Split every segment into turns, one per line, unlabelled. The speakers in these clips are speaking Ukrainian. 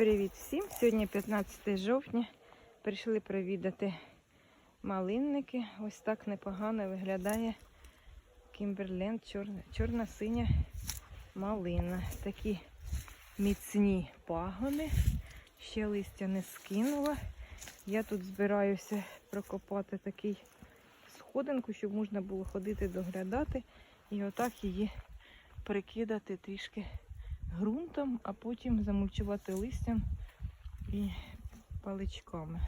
Привіт всім! Сьогодні 15 жовтня. Прийшли провідати малинники. Ось так непогано виглядає Кімберленд, чорна, чорна-синя малина. Такі міцні пагони. Ще листя не скинула. Я тут збираюся прокопати такий сходинку, щоб можна було ходити доглядати і отак її прикидати трішки ґрунтом, а потім замульчувати листям і паличками.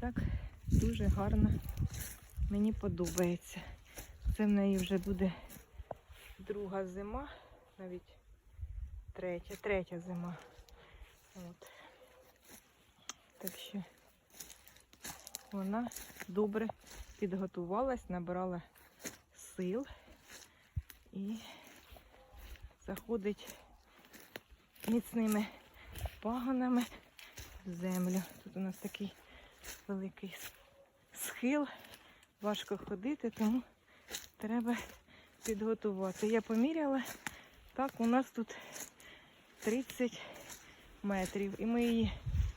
Так, дуже гарно. Мені подобається. Це в неї вже буде друга зима, навіть третя, третя зима. От. Так що вона добре підготувалась, набрала сил і заходить міцними пагонами в землю. Тут у нас такий великий схил, важко ходити, тому треба підготувати. Я поміряла, так, у нас тут 30 метрів. І ми її,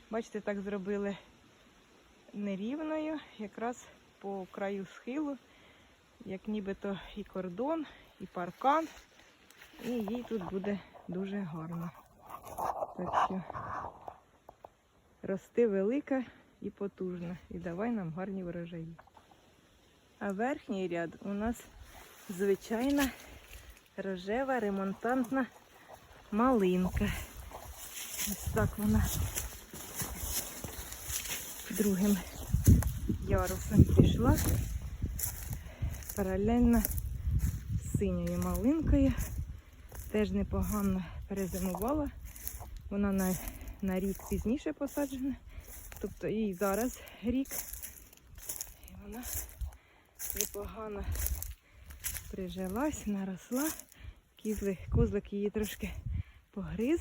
бачите, так зробили нерівною, якраз по краю схилу, як нібито і кордон, і паркан. І їй тут буде дуже гарно. Так що рости велика і потужна. І давай нам гарні врожаї. А верхній ряд у нас звичайна рожева ремонтантна малинка. Ось так вона другим ярусом пішла. Паралельно з синьою малинкою. Теж непогано перезимувала. Вона на, на рік пізніше посаджена. Тобто їй зараз рік. І вона непогано прижилась, наросла. Кізли, козлик її трошки погриз.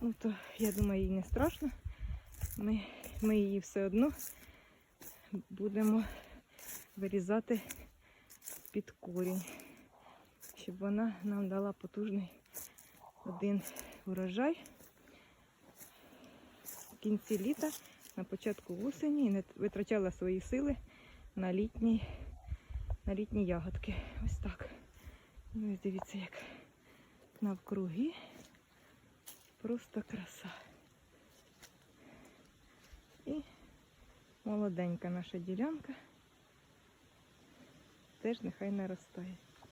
Ну то я думаю, їй не страшно. Ми, ми її все одно будемо вирізати під корінь щоб вона нам дала потужний один урожай в кінці літа, на початку осені і не витрачала свої сили на літні, на літні ягодки. Ось так. Ну і дивіться, як навкруги. Просто краса. І молоденька наша ділянка теж нехай наростає.